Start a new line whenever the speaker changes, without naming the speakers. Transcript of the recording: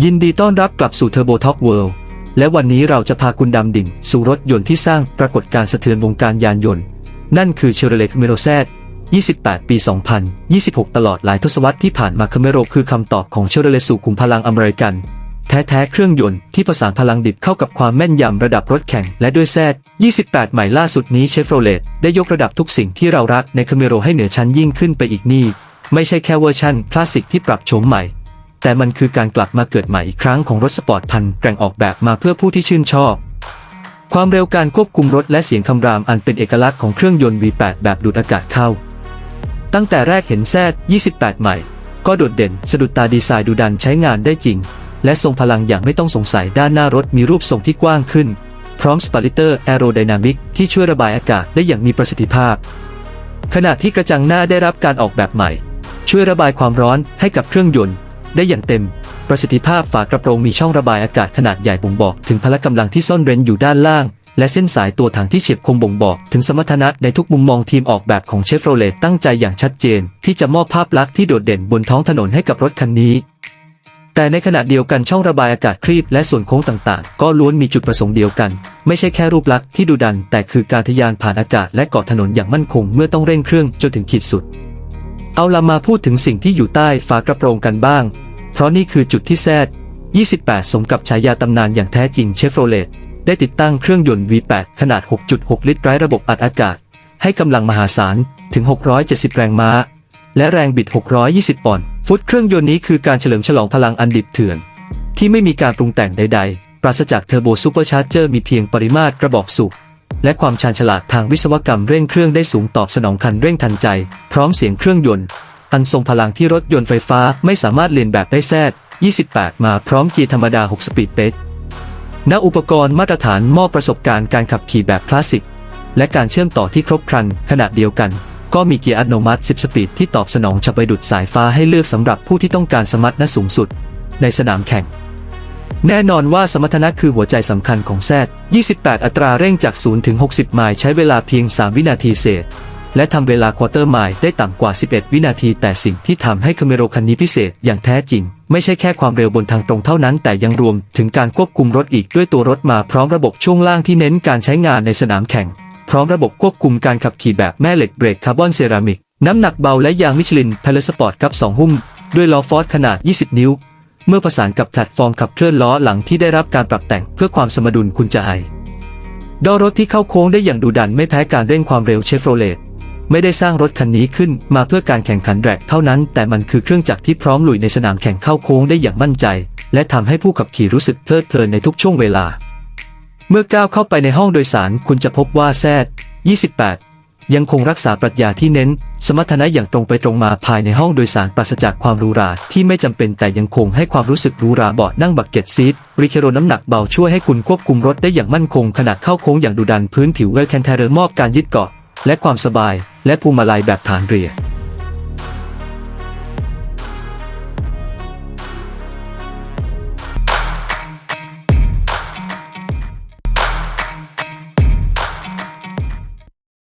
ยินดีต้อนรับกลับสู่ Turbo Talk World และวันนี้เราจะพาคุณดำดิ่งสู่รถยนต์ที่สร้างปรากฏการณ์สะเทือนวงการยานยนต์ นั่นคือ Chevrolet Camaro Z 28 ปี 2026 ตลอดหลายทศวรรษที่ผ่านมา Camaro คือคำตอบของ Chevrolet สู่ขุมพลังอเมริกัน แท้ๆเครื่องยนต์ที่ผสานพลังดิบเข้ากับความแม่นยำระดับรถแข่ง และด้วย Z 28 ใหม่ล่าสุดนี้ Chevrolet ได้ยกระดับทุกสิ่งที่เรารักใน Camaro ให้เหนือชั้นยิ่งขึ้นไปอีกนี่ไม่ใช่แค่เวอร์ชันคลาสสิกที่ปรับโฉมใหม่ แต่มันคือการกลับมาเกิดใหม่อีกครั้งของรถสปอร์ตพันธ์แกร่งออกแบบมาเพื่อผู้ที่ชื่นชอบ ความเร็วการควบคุมรถและเสียงคำรามอันเป็นเอกลักษณ์ของเครื่องยนต์ V8 แบบดูดอากาศเข้า ตั้งแต่แรกเห็นแซด28 ใหม่ ก็โดดเด่นสะดุดตาดีไซน์ดูดันใช้งานได้จริง และทรงพลังอย่างไม่ต้องสงสัยด้านหน้ารถมีรูปทรงที่กว้างขึ้น พร้อมสปาริเตอร์แอโรไดนามิกที่ช่วยระบายอากาศได้อย่างมีประสิทธิภาพ ขณะที่กระจังหน้าได้รับการออกแบบใหม่ ช่วยระบายความร้อนให้กับเครื่องยนต์ ได้อย่างเต็ม ประสิทธิภาพฝากระโปรงมีช่องระบายอากาศขนาดใหญ่บ่งบอก ถึงพละกำลังที่ซ่อนเร้นอยู่ด้านล่าง และเส้นสายตัวถังที่เฉียบคมบ่งบอก ถึงสมรรถนะในทุกมุมมองทีมออกแบบของเชฟโรเลตตั้งใจอย่างชัดเจน ที่จะมอบภาพลักษณ์ที่โดดเด่นบนท้องถนนให้กับรถคันนี้ แต่ในขณะเดียวกันช่องระบายอากาศครีบและส่วนโค้งต่างๆ ก็ล้วนมีจุดประสงค์เดียวกัน ไม่ใช่แค่รูปลักษณ์ที่ดูดัน แต่คือการทะยานผ่านอากาศและเกาะถนนอย่างมั่นคง เมื่อต้องเร่งเครื่องจนถึงขีดสุดเอาละมาพูดถึงสิ่งที่อยู่ใต้ฝากระโปรงกันบ้าง เพราะนี่คือจุดที่แซด28 สมกับฉายาตำนานอย่างแท้จริงเชฟโรเลตได้ติดตั้งเครื่องยนต์ V8 ขนาด 6.6 ลิตรไร้ระบบอัดอากาศ ให้กำลังมหาศาลถึง 670 แรงม้า และแรงบิด 620 ปอนด์ฟุตเครื่องยนต์นี้คือการเฉลิมฉลองพลังอันดิบเถื่อน ที่ไม่มีการปรุงแต่งใด ๆ ปราศจากเทอร์โบซูเปอร์ชาร์เจอร์มีเพียงปริมาตรกระบอกสูบและความชาญฉลาดทางวิศวกรรมเร่งเครื่องได้สูงตอบสนองคันเร่งทันใจ พร้อมเสียงเครื่องยนต์ อันทรงพลังที่รถยนต์ไฟฟ้าไม่สามารถเลียนแบบได้แซด28 มาพร้อมเกียร์ธรรมดา 6 สปีดเป๊ะณอุปกรณ์มาตรฐานมอบประสบการณ์การขับขี่แบบคลาสสิก และการเชื่อมต่อที่ครบครันขณะเดียวกัน ก็มีเกียร์อัตโนมัติ 10 สปีดที่ตอบสนองฉับไวดุดสายฟ้าให้เลือกสำหรับผู้ที่ต้องการสมรรถนะสูงสุด ในสนามแข่ง แน่นอนว่าสมรรถนะคือหัวใจสำคัญของแซด28 อัตราเร่งจาก 0 ถึง 60 ไมล์ใช้เวลาเพียง 3 วินาทีเศษ และทำเวลาควอเตอร์ไมล์ได้ต่ำกว่า 11 วินาที แต่สิ่งที่ทำให้คาเมโรคันนี้พิเศษอย่างแท้จริง ไม่ใช่แค่ความเร็วบนทางตรงเท่านั้น แต่ยังรวมถึงการควบคุมรถอีกด้วยตัวรถมาพร้อมระบบช่วงล่างที่เน้นการใช้งานในสนามแข่ง พร้อมระบบควบคุมการขับขี่แบบแม่เหล็กเบรกคาร์บอนเซรามิกน้ำหนักเบาและยางมิชลินพาเลสปอร์ตกับ 2 หุ้ม ด้วยล้อฟอร์ดขนาด 20 นิ้ว เมื่อผสานกับแพลตฟอร์มขับเคลื่อนล้อหลังที่ได้รับการปรับแต่งเพื่อความสมดุลคุณจะไอดอรถที่เข้าโค้งได้อย่างดุดันไม่แพ้การเร่งความเร็วเชฟโรเลต ไม่ได้สร้างรถคันนี้ขึ้นมาเพื่อการแข่งขันแรกเท่านั้น แต่มันคือเครื่องจักรที่พร้อมลุยในสนามแข่งเข้าโค้งได้อย่างมั่นใจ และทำให้ผู้ขับขี่รู้สึกเพลิดเพลินในทุกช่วงเวลา เมื่อก้าวเข้าไปในห้องโดยสารคุณจะพบว่าแซด28 ยังคงรักษาปรัชญาที่เน้น สมรรถนะอย่างตรงไปตรงมาภายในห้องโดยสารปราศจากความหรูหราที่ไม่จำเป็นแต่ยังคงให้ความรู้สึกหรูหราเบาะนั่งบักเก็ตซีทริเคโรน้ำหนักเบาช่วยให้คุณควบคุมรถได้อย่างมั่นคงขณะเข้าโค้งอย่างดุดันพื้นผิวเวลแคนเทอร์มอบการยึดเกาะ และความสบายและภูมิลัยแบบฐานเรีย